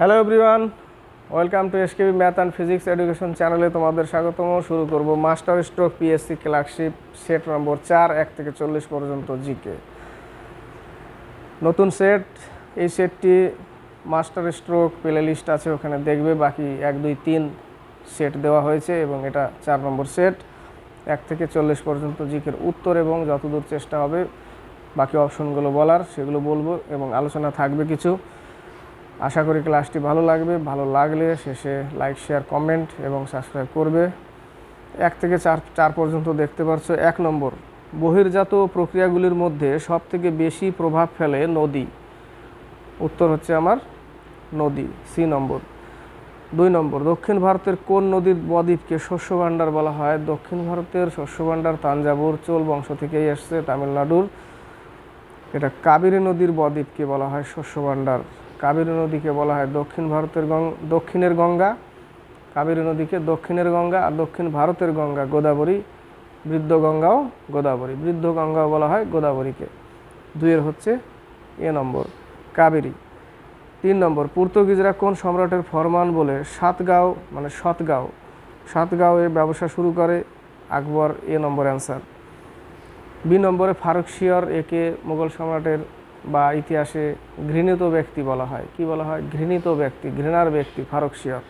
Hello everyone welcome to S SKB math and physics education চ্যানেলে তোমাদের স্বাগতম। শুরু করব master stroke PSC clerkship set number চার, এক থেকে চল্লিশ পর্যন্ত জিকে নতুন সেট এই সেটটি মাস্টার স্ট্রোক প্লে লিস্ট আছে, ওখানে দেখবে বাকি এক, দুই, তিন সেট দেওয়া হয়েছে এবং এটা চার নম্বর সেট এক থেকে চল্লিশ পর্যন্ত জিকের উত্তর এবং যতদূর চেষ্টা হবে, বাকি অপশনগুলো বলার, সেগুলো বলব এবং আলোচনা থাকবে কিছু। আশা করি ক্লাসটি ভালো লাগবে। ভালো লাগলে শেষে লাইক শেয়ার কমেন্ট এবং সাবস্ক্রাইব করবে। এক থেকে চার চার পর্যন্ত দেখতে পারছ। এক নম্বর, বহির্জাত প্রক্রিয়াগুলির মধ্যে সবথেকে বেশি প্রভাব ফেলে নদী। উত্তর হচ্ছে আমার নদী সি নম্বর। দুই নম্বর, দক্ষিণ ভারতের কোন নদীর বদ্বীপকে শস্য ভাণ্ডার বলা হয়? দক্ষিণ ভারতের শস্য ভাণ্ডার তাঞ্জাবুর চোল বংশ থেকেই এসছে, তামিলনাড়ুর। এটা কাবেরী নদীর বদ্বীপকে বলা হয় শস্য ভাণ্ডার। কাবেরী নদীকে বলা হয় দক্ষিণ ভারতের দক্ষিণের গঙ্গা। কাবেরী নদীকে দক্ষিণের গঙ্গা আর দক্ষিণ ভারতের গঙ্গা, গোদাবরী বৃদ্ধ গঙ্গাও গোদাবরী। বৃদ্ধ গঙ্গাও বলা হয় গোদাবরীকে। দুইয়ের হচ্ছে এ নম্বর, কাবেরী। তিন নম্বর, পর্তুগিজরা কোন সম্রাটের ফরমান বলে সাতগাঁও মানে সাতগাঁও। এ ব্যবসা শুরু করে আকবর, এ নম্বর অ্যান্সার। বি নম্বরে ফারুক শিয়র একে মুঘল সম্রাটের বা ইতিহাসে ঘৃণিত ব্যক্তি বলা হয়। কি বলা হয়? ঘৃণিত ব্যক্তি, ঘৃণার ব্যক্তি, ফারুক শিয়র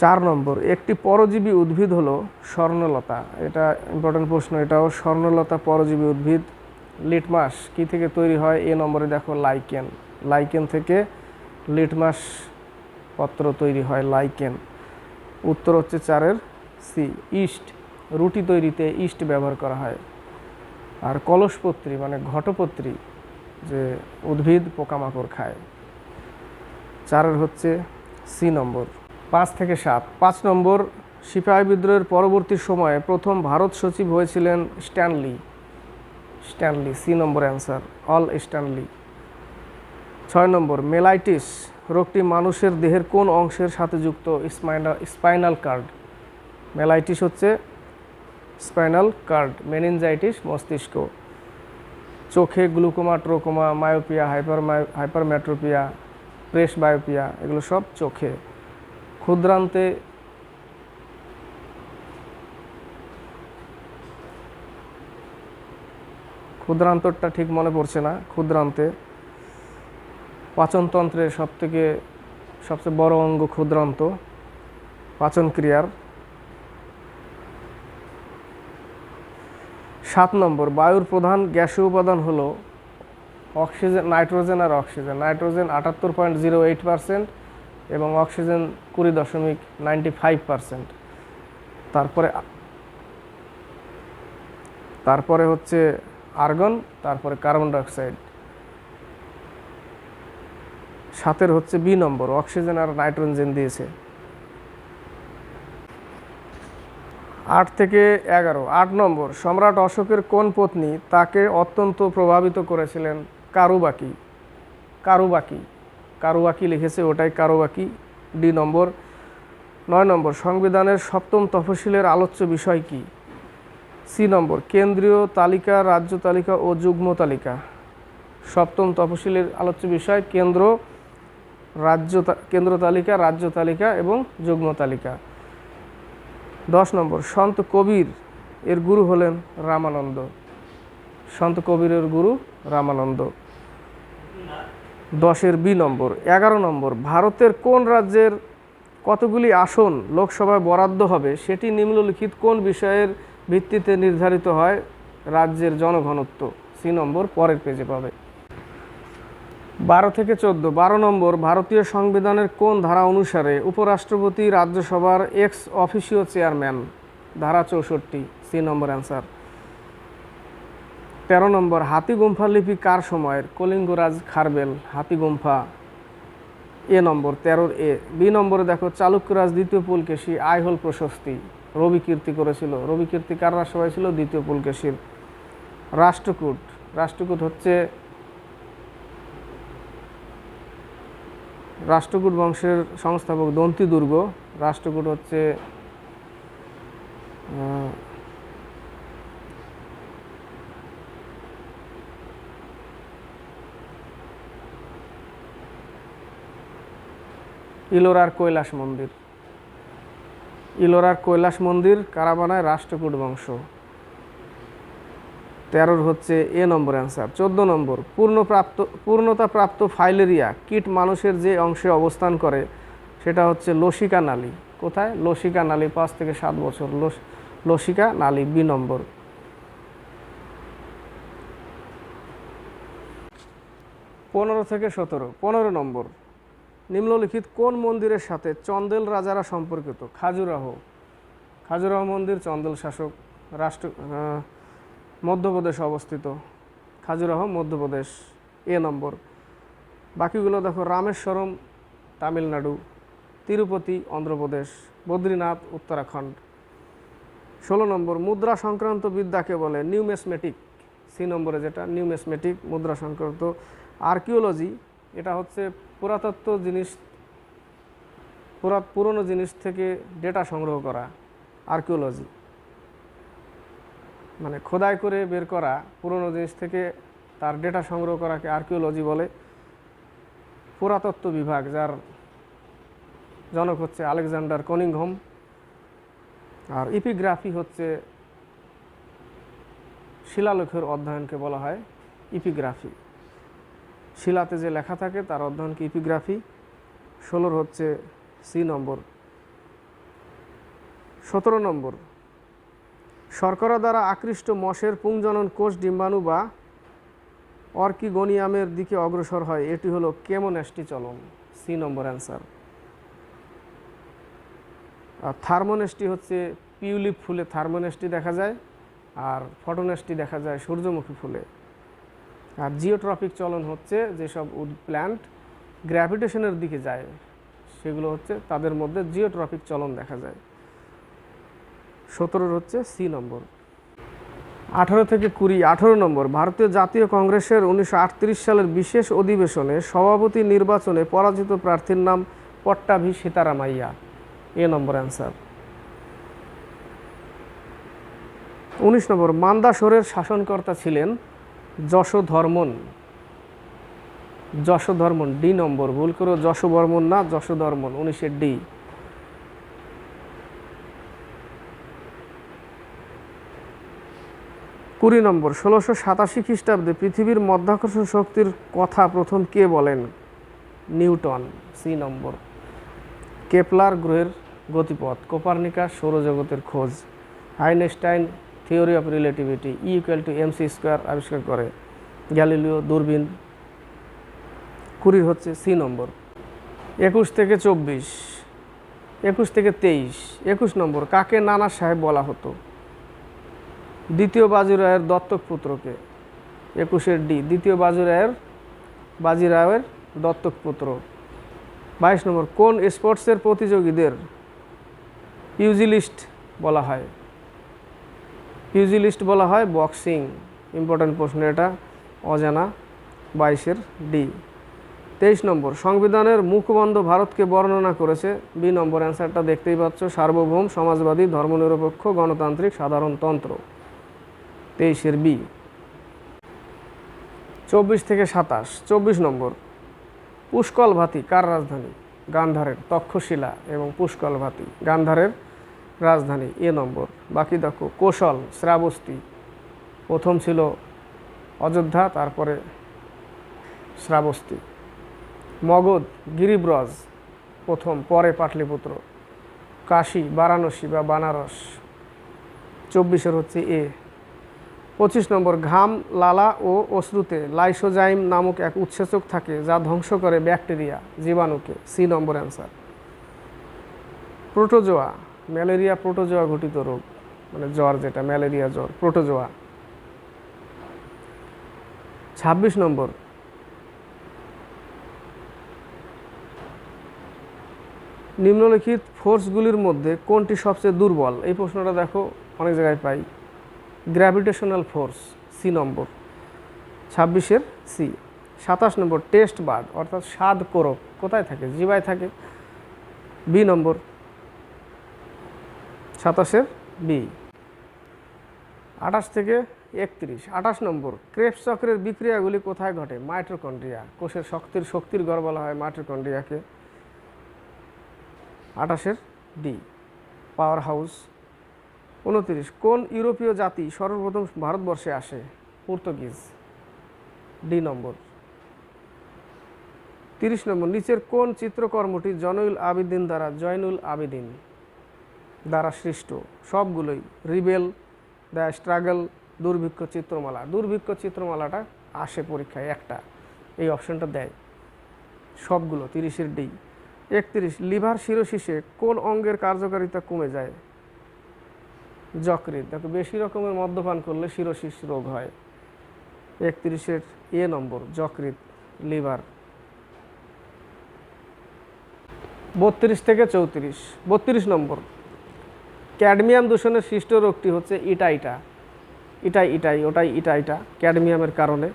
চার নম্বর, একটি পরজীবী উদ্ভিদ হলো স্বর্ণলতা। এটা ইম্পর্টেন্ট প্রশ্ন, এটাও স্বর্ণলতা, পরজীবী উদ্ভিদ। লিটমাস কি থেকে তৈরি হয়? এ নম্বরে দেখো, লাইকেন। লাইকেন থেকে লিটমাস পত্র তৈরি হয়, লাইকেন। উত্তর হচ্ছে চারের সি, ইস্ট। রুটি তৈরিতে ইস্ট ব্যবহার করা হয়। আর কলসপত্রী মানে ঘটপত্রী যে উদ্ভিদ পোকামাকড় খায়। চারের হচ্ছে সি নম্বর। পাঁচ থেকে সাত। পাঁচ নম্বর, সিপাহী বিদ্রোহের পরবর্তী সময়ে প্রথম ভারত সচিব হয়েছিলেন Stanley. Stanley, C number answer, all Stanley. ছয় নম্বর, মেলাইটিস, রোগটি মানুষের দেহের কোন অংশের সাথে যুক্ত, স্পাইনাল স্পাইনাল কার্ড। মেলাইটিস হচ্ছে স্পাইনাল কার্ড মেনিনজাইটিস মস্তিষ্ক, চোখে glaucoma, trachoma myopia hyper hypermetropia presbyopia এগুলো সব চোখে। ক্ষুদ্রান্তে ক্ষুদ্রান্তরটা ঠিক মনে পড়ছে না, ক্ষুদ্রান্তে। পাচনতন্ত্রের সবথেকে, সবচেয়ে বড় অঙ্গ ক্ষুদ্রান্ত পাচন ক্রিয়ার সাত নম্বর, বায়ুর প্রধান গ্যাসীয় উপাদান হলো অক্সিজেন, নাইট্রোজেন আর অক্সিজেন। নাইট্রোজেন আটাত্তর পয়েন্ট জিরো এইট পার্সেন্ট এবং অক্সিজেন কুড়ি দশমিক নাইনটি ফাইভ পার্সেন্ট। তারপরে তারপরে হচ্ছে আর্গন, তারপরে কার্বন ডাইঅক্সাইড। সাতের হচ্ছে বি নম্বর, অক্সিজেন আর নাইট্রোজেন দিয়েছে। আট থেকে এগারো, আট নম্বর, সম্রাট অশোকের কোন পত্নী তাকে অত্যন্ত প্রভাবিত করেছিলেন? কারুবাকি। কারুবাকি। কারুবাকি লিখেছে ওটাই কারুবাকি। ডি নম্বর। নয় নম্বর, সংবিধানের সপ্তম তফসিলের আলোচ্য বিষয় কি? সি নম্বর, কেন্দ্রীয় তালিকা, রাজ্য তালিকা ও যুগ্ম তালিকা। সপ্তম তফসিলের আলোচ্য বিষয়, কেন্দ্র, রাজ্য কেন্দ্র তালিকা, রাজ্য তালিকা এবং যুগ্ম তালিকা। দশ নম্বর, সন্ত কবির এর গুরু হলেন রামানন্দ। সন্ত কবিরের গুরু রামানন্দ। দশের বি নম্বর, এগারো নম্বর, ভারতের কোন রাজ্যের কতগুলি আসন লোকসভায় বরাদ্দ হবে সেটি নিম্নলিখিত কোন বিষয়ের ভিত্তিতে নির্ধারিত হয় রাজ্যের জনঘনত্ব? সি নম্বর, পরের পেজে পাবে। বারো থেকে চোদ্দ, বারো নম্বর, ভারতীয় সংবিধানের কোন ধারা অনুসারে উপরাষ্ট্রপতি, রাজ্যসভার এক্স অফিসিও চেয়ারম্যান ধারা চৌষট্টি সি নম্বর অ্যান্সার তেরো নম্বর, হাতি হাতিগুম্ফা লিপি কার সময়ের? কলিঙ্গরাজ খারবেল হাতিগুম্ফা এ নম্বর, তেরোর এ। বি নম্বরে দেখো, চালুক্যরাজ দ্বিতীয় পুলকেশী, আইহল প্রশস্তি। রবি কীর্তি করেছিল। রবি কীর্তি কার রাজসভায় ছিল? দ্বিতীয় পুলকেশীর। রাষ্ট্রকূট। রাষ্ট্রকূট হচ্ছে রাষ্ট্রকূট বংশের সংস্থাপক দন্তি দুর্গ। রাষ্ট্রকূট হচ্ছে ইলোরার কৈলাস মন্দির। ইলোরার কৈলাস মন্দির কারা বানায় রাষ্ট্রকূট বংশ। তেরোর হচ্ছে এ নম্বর অ্যান্সার। চোদ্দ নম্বর, পূর্ণপ্রাপ্ত পূর্ণতা প্রাপ্ত ফাইলেরিয়া, কীট মানুষের যে অংশে অবস্থান করে, সেটা হচ্ছে লসিকা নালী। কোথায়? লসিকা নালী, পাঁচ থেকে সাত বছর। লসিকা নালী, বি নম্বর। পনেরো থেকে সতেরো। পনেরো নম্বর, নিম্নলিখিত কোন মন্দিরের সাথে চন্দেল রাজারা সম্পর্কিত? খাজুরাহ। খাজুরাহ মন্দির, চন্দেল শাসক, রাষ্ট্র মধ্যপ্রদেশে অবস্থিত। খাজুরাহ মধ্যপ্রদেশ। এ নম্বর। বাকিগুলো দেখো, রামেশ্বরম, তামিলনাড়ু, তিরুপতি, অন্ধ্রপ্রদেশ, বদ্রীনাথ, উত্তরাখণ্ড। ষোলো নম্বর, মুদ্রা সংক্রান্ত বিদ্যাকে বলে? নিউমেসমেটিক। সি নম্বরে যেটা, নিউমেসমেটিক, মুদ্রা সংক্রান্ত আর্কিওলজি। এটা হচ্ছে পুরাতত্ত্ব জিনিস পুরা পুরনো জিনিস থেকে ডেটা সংগ্রহ করা আর্কিওলজি। মানে খোদাই করে বের করা পুরনো জিনিস থেকে তার ডেটা সংগ্রহ করাকে আর্কিওলজি বলে। পুরাতত্ত্ব বিভাগ, যার জনক হচ্ছে আলেকজান্ডার কনিংহম। আর ইপিগ্রাফি হচ্ছে শিলালেখের অধ্যয়নকে বলা হয় ইপিগ্রাফি শিলাতে যে লেখা থাকে, তার অধ্যয়নকে ইপিগ্রাফি ষোলোর হচ্ছে সি নম্বর। সতেরো নম্বর শর্করা দ্বারা আকৃষ্ট মশের পুংজনন কোষ ডিম্বাণু বা অর্কিগোনিয়ামের দিকে অগ্রসর হয়। এটি হলো কেমোন্যাস্টি চলন সি নম্বর অ্যান্সার। আর থার্মোনেস্টি হচ্ছে পিউলিপ ফুলে থার্মোনেস্টি দেখা যায়, আর ফটোনেস্টি দেখা যায় সূর্যমুখী ফুলে। আর জিওট্রপিক চলন হচ্ছে যেসব উড প্ল্যান্ট গ্র্যাভিটেশনের দিকে যায়, সেগুলো হচ্ছে তাদের মধ্যে জিওট্রপিক চলন দেখা যায়। সতেরোর হচ্ছে সি নম্বর। আঠারো থেকে কুড়ি, আঠারো নম্বর, ভারতীয় জাতীয় কংগ্রেসের উনিশশো আটত্রিশ সালের বিশেষ অধিবেশনে সভাপতি নির্বাচনে পরাজিত প্রার্থীর নাম পট্টাভি সীতারামাইয়া। এ নম্বর অ্যান্সার। উনিশ নম্বর মান্দাসরের শাসনকর্তা ছিলেন যশোধর্মন। যশোধর্মন, ডি নম্বর, ভুল করে যশোবর্মন না, যশোধর্মন উনিশের ডি। কুড়ি নম্বর, ষোলোশো সাতাশি খ্রিস্টাব্দে পৃথিবীর মধ্যাকর্ষণ শক্তির কথা প্রথম কে বলেন? নিউটন, সি নম্বর। কেপলার গ্রহের গতিপথ কোপার্নিকাস সৌরজগতের খোঁজ। Einstein theory of relativity E equal to MC square আবিষ্কার করে। গ্যালিলিও দূরবীন। কুড়ির হচ্ছে সি নম্বর। একুশ থেকে চব্বিশ, একুশ থেকে তেইশ, একুশ নম্বর, কাকে নানা সাহেব বলা হতো? দ্বিতীয় বাজিরায়ের দত্তক পুত্রকে, একুশের ডি, দ্বিতীয় বাজিরায়ের বাজিরায়ের দত্তক পুত্র। বাইশ নম্বর, কোন স্পোর্টসের প্রতিযোগীদের ইউজিলিস্ট বলা হয়? ইউজিলিস্ট বলা হয় বক্সিং। ইম্পর্ট্যান্ট প্রশ্ন এটা, অজানা। বাইশের ডি। তেইশ নম্বর, সংবিধানের মুখবন্ধ ভারতকে বর্ণনা করেছে। বি নম্বর, অ্যান্সারটা দেখতেই পাচ্ছ, সার্বভৌম, সমাজবাদী, ধর্মনিরপেক্ষ, গণতান্ত্রিক সাধারণতন্ত্র তেইশের বি। চব্বিশ থেকে সাতাশ, চব্বিশ নম্বর। পুষ্কল ভাতি কার রাজধানী? গান্ধারের তক্ষশিলা এবং পুষ্কল ভাতি গান্ধারের রাজধানী, এ নম্বর। বাকি দেখো, কৌশল, শ্রাবস্তি। প্রথম ছিল অযোধ্যা, তারপরে শ্রাবস্তি। মগধ, গিরিব্রজ, প্রথম, পরে পাটলিপুত্র। কাশী, বারাণসী বা বানারস। চব্বিশের হচ্ছে এ। পঁচিশ নম্বর, ঘাম, লালা ও অশ্রুতে লাইসোজাইম নামক এক উৎসেচক থাকে যা ধ্বংস করে bacteria, জীবাণুকে। C number answer. Protozoa, malaria protozoa ঘটিত রোগ মানে জ্বর যেটা, ম্যালেরিয়া জ্বর, প্রোটোজোয়া। ছাব্বিশ নম্বর, নিম্নলিখিত ফোর্সগুলির মধ্যে কোনটি সবচেয়ে দুর্বল? এই প্রশ্নটা দেখো, অনেক জায়গায় পাই। গ্র্যাভিটেশনাল ফোর্স সি নম্বর, ছাব্বিশের সি সাতাশ নম্বর টেস্ট বার্ড অর্থাৎ স্বাদ কোরক, কোথায় থাকে? জিবায় থাকে। বি নম্বর, সাতাশের বি আঠাশ থেকে একত্রিশ। আঠাশ নম্বর ক্রেপস চক্রের বিক্রিয়াগুলি কোথায় ঘটে? মাইট্রোকন্ড্রিয়া কোষের শক্তির শক্তির ঘর বলা হয় মাইট্রোকন্ড্রিয়াকে আঠাশের ডি পাওয়ার হাউস উনত্রিশ। কোন ইউরোপীয় জাতি সর্বপ্রথম ভারতবর্ষে আসে? পর্তুগিজ। D number. তিরিশ নম্বর। নিচের কোন চিত্রকর্মটি জয়নুল আবিদিন দ্বারা জয়নুল আবিদিন দ্বারা সৃষ্ট? সবগুলোই রিবেল, দ্য স্ট্রাগল, দুর্ভিক্ষ চিত্রমালা। দুর্ভিক্ষ চিত্রমালাটা আসে পরীক্ষায় একটা। এই অপশনটা দেয়। সবগুলো, তিরিশের ডি। একত্রিশ, লিভার শিরোশিসে কোন অঙ্গের কার্যকারিতা কমে যায়? যকৃৎ। দেখো, বেশি রকমের মদ্যপান করলে শিরোশিস রোগ হয়। একত্রিশের এ নম্বর, যকৃৎ, লিভার। বত্রিশ থেকে চৌত্রিশ। বত্রিশ নম্বর, ক্যাডমিয়াম দূষণের সৃষ্ট রোগটি হচ্ছে ইটাইটা ইটাই ইটাই, ওটাই ইটাইটা ক্যাডমিয়ামের কারণে।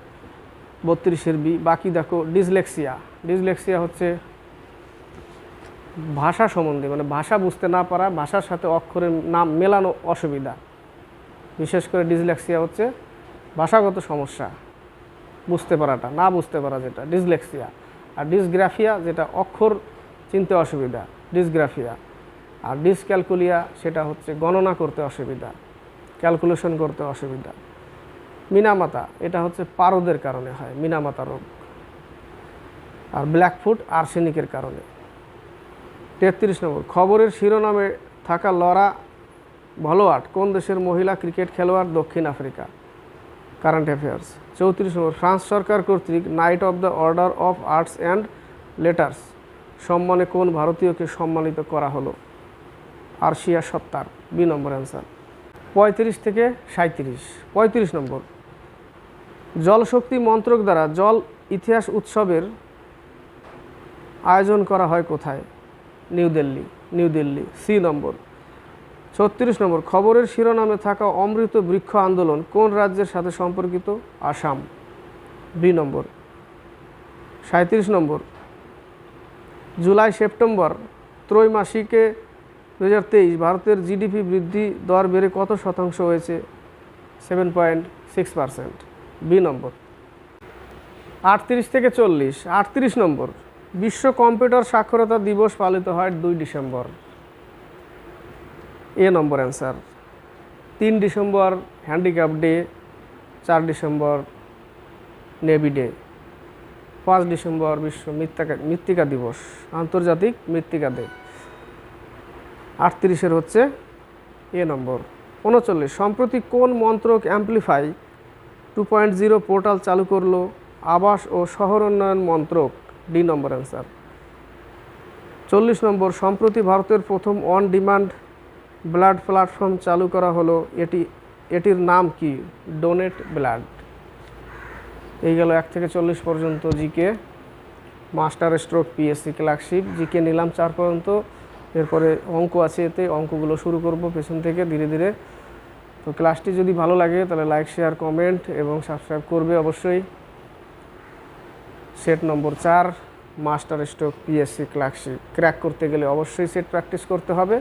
বত্রিশের বি, বাকি দেখো, ডিসলেক্সিয়া। ডিসলেক্সিয়া হচ্ছে ভাষা সম্বন্ধে মানে ভাষা বুঝতে না পারা, ভাষার সাথে অক্ষরের নাম মেলানো অসুবিধা। বিশেষ করে ডিসলেক্সিয়া হচ্ছে ভাষাগত সমস্যা, বুঝতে পারাটা, না বুঝতে পারা যেটা, ডিসলেক্সিয়া। আর ডিসগ্রাফিয়া, যেটা অক্ষর চিনতে অসুবিধা, ডিসগ্রাফিয়া। আর ডিসক্যালকুলিয়া, সেটা হচ্ছে গণনা করতে অসুবিধা, ক্যালকুলেশন করতে অসুবিধা। মিনামাতা, এটা হচ্ছে পারদের কারণে হয়, মিনামাতা রোগ। আর ব্ল্যাকফুট আর্সেনিকের কারণে। তেত্রিশ নম্বর, খবরের শিরোনামে থাকা লরা ভলোয়াট, কোন দেশের মহিলা ক্রিকেট খেলোয়াড় দক্ষিণ আফ্রিকা? কারেন্ট অ্যাফেয়ার্স চৌত্রিশ নম্বর, ফ্রান্স সরকার কর্তৃক knight of the order of arts and letters সম্মানে কোন ভারতীয়কে সম্মানিত করা হলো? আরশিয়া সত্তার, বি নম্বর অ্যান্সার পঁয়ত্রিশ থেকে সাঁত্রিশ পঁয়ত্রিশ নম্বর জলশক্তি মন্ত্রক দ্বারা জল ইতিহাস উৎসবের আয়োজন করা হয় কোথায়? New Delhi new Delhi, C number. ছত্রিশ নম্বর, খবরের শিরোনামে থাকা অমৃত বৃক্ষ আন্দোলন কোন রাজ্যের সাথে সম্পর্কিত? আসাম। B number. সাঁত্রিশ নম্বর, জুলাই, সেপ্টেম্বর, ত্রৈমাসিকে দু হাজার তেইশ, ভারতের জিডিপি বৃদ্ধি দর বেড়ে কত শতাংশ হয়েছে? Seven point six percent B number. আটত্রিশ থেকে চল্লিশ, আটত্রিশ নম্বর বিশ্ব কম্পিউটার সাক্ষরতা দিবস পালিত হয় দুই ডিসেম্বর। A number answer. তিন ডিসেম্বর হ্যান্ডিক্যাপ ডে, চার ডিসেম্বর নেভি ডে, পাঁচ ডিসেম্বর বিশ্ব মৃত্তিকা মৃত্তিকা দিবস, আন্তর্জাতিক মৃত্তিকা ডে আটত্রিশের হচ্ছে এ নম্বর। উনচল্লিশ, সম্প্রতি কোন মন্ত্রক amplify two point zero portal চালু করল? আবাস ও শহর উন্নয়ন মন্ত্রক। D number answer. চল্লিশ নম্বর, সম্প্রতি ভারতের প্রথম অন ডিমান্ড ব্লাড প্ল্যাটফর্ম চালু করা হলো, এটি, এটির নাম কি? Donate blood. এই গেল এক থেকে চল্লিশ পর্যন্ত GK, master stroke, PSC clerkship GK নিলাম চার পর্যন্ত। এরপরে অঙ্ক আছে এতে, অঙ্কগুলো শুরু করব পেছন থেকে ধীরে ধীরে। তো ক্লাসটি যদি ভালো লাগে তাহলে লাইক, শেয়ার, কমেন্ট এবং সাবস্ক্রাইব করবে অবশ্যই। সেট নম্বর চার, master stroke PSC clerkship crack করতে গেলে অবশ্যই সেট প্র্যাকটিস করতে হবে।